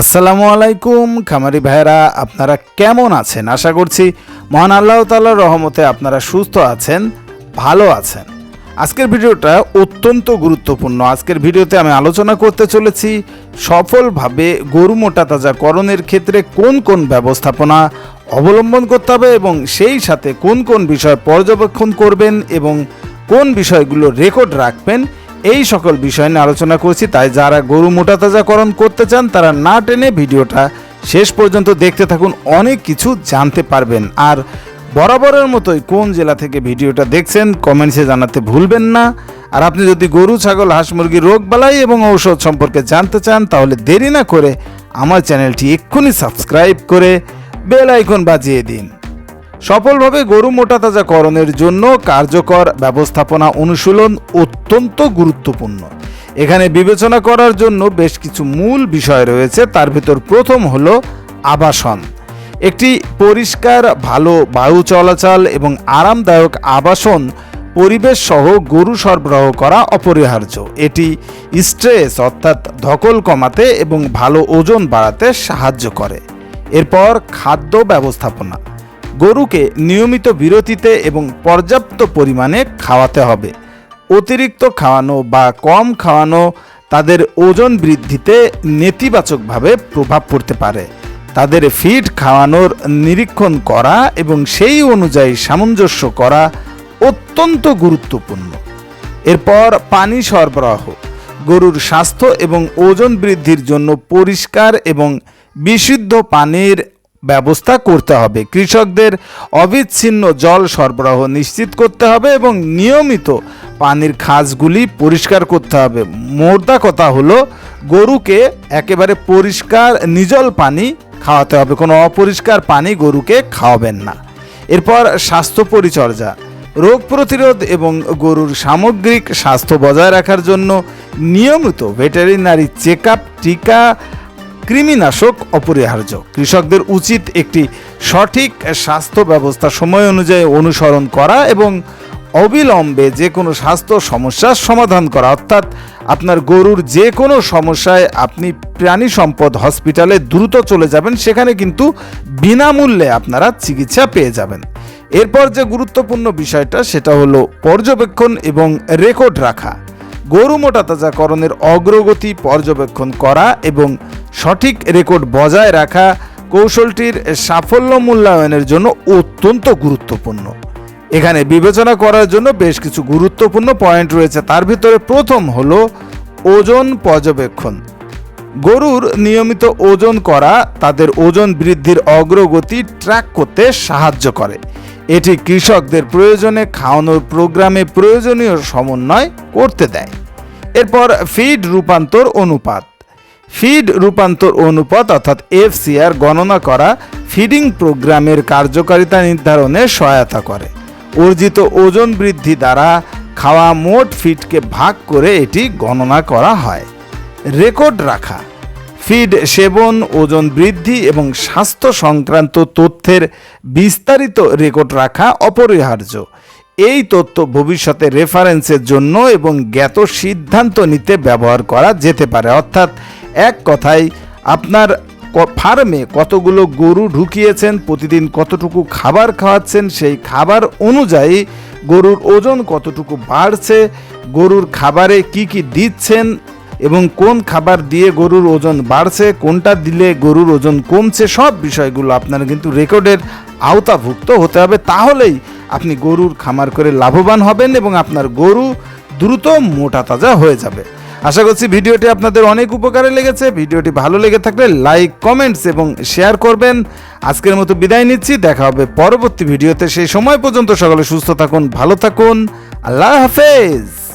আসসালামু আলাইকুম, খামারি ভাইরা আপনারা কেমন আছেন? আশা করছি মহান আল্লাহ তাল্লার রহমতে আপনারা সুস্থ আছেন, ভালো আছেন। আজকের ভিডিওটা অত্যন্ত গুরুত্বপূর্ণ। আজকের ভিডিওতে আমি আলোচনা করতে চলেছি সফলভাবে গরু মোটা তাজাকরণের ক্ষেত্রে কোন কোন ব্যবস্থাপনা অবলম্বন করতে হবে এবং সেই সাথে কোন কোন বিষয় পর্যবেক্ষণ করবেন এবং কোন বিষয়গুলো রেকর্ড রাখবেন এই সকল বিষয় নিয়ে আলোচনা করছি, তাই যারা গরু মোটা তাজাকরণ করতে চান, তারা না টেনে ভিডিওটা শেষ পর্যন্ত দেখতে থাকুন, অনেক কিছু জানতে পারবেন। আর বরাবরের মতোই কোন জেলা থেকে ভিডিওটা দেখছেন, কমেন্টসে জানাতে ভুলবেন না। আর আপনি যদি গরু, ছাগল, হাঁস, মুরগি, রোগ, বালাই এবং ঔষধ সম্পর্কে জানতে চান, তাহলে দেরি না করে আমার চ্যানেলটি এক্ষুনি সাবস্ক্রাইব করে বেল আইকন বাজিয়ে দিন। সফলভাবে গরু মোটা তাজাকরণের জন্য কার্যকর ব্যবস্থাপনা অনুশীলন অত্যন্ত গুরুত্বপূর্ণ। এখানে বিবেচনা করার জন্য বেশ কিছু মূল বিষয় রয়েছে, তার ভিতর প্রথম হলো আবাসন। একটি পরিষ্কার, ভালো বায়ু চলাচল এবং আরামদায়ক আবাসন পরিবেশ সহ গরু সরবরাহ করা অপরিহার্য। এটি স্ট্রেস অর্থাৎ ধকল কমাতে এবং ভালো ওজন বাড়াতে সাহায্য করে। এরপর খাদ্য ব্যবস্থাপনা। গরুকে নিয়মিত বিরতিতে এবং পর্যাপ্ত পরিমাণে খাওয়াতে হবে। অতিরিক্ত খাওয়ানো বা কম খাওয়ানো তাদের ওজন বৃদ্ধিতে নেতিবাচকভাবে প্রভাব পড়তে পারে। তাদের ফিড খাওয়ানোর নিরীক্ষণ করা এবং সেই অনুযায়ী সামঞ্জস্য করা অত্যন্ত গুরুত্বপূর্ণ। এরপর পানি সরবরাহ। গরুর স্বাস্থ্য এবং ওজন বৃদ্ধির জন্য পরিষ্কার এবং বিশুদ্ধ পানির ব্যবস্থা করতে হবে। কৃষকদের অবিচ্ছিন্ন জল সরবরাহ নিশ্চিত করতে হবে এবং নিয়মিত পানির খাঁজগুলি পরিষ্কার করতে হবে। মোর্দা কথা হলো, গরুকে একেবারে পরিষ্কার নিজল পানি খাওয়াতে হবে। কোনো অপরিষ্কার পানি গরুকে খাওয়াবেন না। এরপর স্বাস্থ্য পরিচর্যা। রোগ প্রতিরোধ এবং গরুর সামগ্রিক স্বাস্থ্য বজায় রাখার জন্য নিয়মিত ভেটেরিনারি চেক আপ টিকা কৃমিনাশক অপরিহার্য। কৃষকদের উচিত একটি সঠিক স্বাস্থ্য ব্যবস্থা সময় অনুযায়ী অনুসরণ করা এবং অবিলম্বে যে কোনো স্বাস্থ্য সমস্যার সমাধান করা। অর্থাৎ আপনার গরুর যে কোনো সমস্যায় আপনি প্রাণী সম্পদ হসপিটালে দ্রুত চলে যাবেন, সেখানে কিন্তু বিনামূল্যে আপনারা চিকিৎসা পেয়ে যাবেন। এরপর যে গুরুত্বপূর্ণ বিষয়টা, সেটা হলো পর্যবেক্ষণ এবং রেকর্ড রাখা। গরু মোটা তাজাকরণের অগ্রগতি পর্যবেক্ষণ করা এবং সঠিক রেকর্ড বজায় রাখা কৌশলটির সাফল্য মূল্যায়নের জন্য অত্যন্ত গুরুত্বপূর্ণ। এখানে বিবেচনা করার জন্য বেশ কিছু গুরুত্বপূর্ণ পয়েন্ট রয়েছে। তার ভিতরে প্রথম হল ওজন পর্যবেক্ষণ। গরুর নিয়মিত ওজন করা তাদের ওজন বৃদ্ধির অগ্রগতি ট্র্যাক করতে সাহায্য করে। এটি কৃষকদের প্রয়োজনে খাওয়ানোর প্রোগ্রামে প্রয়োজনীয় সমন্বয় করতে দেয়। এরপর ফিড রূপান্তর অনুপাত। ফিড রূপান্তর অনুপাত অর্থাৎ এফসিআর গণনা করা ফিডিং প্রোগ্রামের কার্যকারিতা নির্ধারণে সহায়তা করে। অর্জিত ওজন বৃদ্ধি দ্বারা খাওয়া মোট ফিডকে ভাগ করে এটি গণনা করা হয়। রেকর্ড রাখা। ফিড সেবন, ওজন বৃদ্ধি এবং স্বাস্থ্য সংক্রান্ত তথ্যের বিস্তারিত রেকর্ড রাখা অপরিহার্য। এই তথ্য ভবিষ্যতে রেফারেন্সের জন্য এবং জ্ঞাত সিদ্ধান্ত নিতে ব্যবহার করা যেতে পারে। অর্থাৎ এক কথায়, আপনার ফার্মে কতগুলো গরু ঢুকিয়েছেন, প্রতিদিন কতটুকু খাবার খাওয়াচ্ছেন, সেই খাবার অনুযায়ী গরুর ওজন কতটুকু বাড়ছে, গরুর খাবারে কি কি দিচ্ছেন এবং কোন খাবার দিয়ে গরুর ওজন বাড়ছে, কোনটা দিলে গরুর ওজন কমছে, সব বিষয়গুলো আপনার কিন্তু রেকর্ডের আওতাভুক্ত হতে হবে। তাহলেই আপনি গরুর খামার করে লাভবান হবেন এবং আপনার গরু দ্রুত মোটা তাজা হয়ে যাবে। আশা করছি ভিডিওটি আপনাদের অনেক উপকারে লেগেছে। ভিডিওটি ভালো লেগে থাকলে লাইক, কমেন্টস এবং শেয়ার করবেন। আজকের মতো বিদায় নিচ্ছি। দেখা হবে পরবর্তী ভিডিওতে। সেই সময় পর্যন্ত সকলে সুস্থ থাকুন, ভালো থাকুন। আল্লাহ হাফেজ।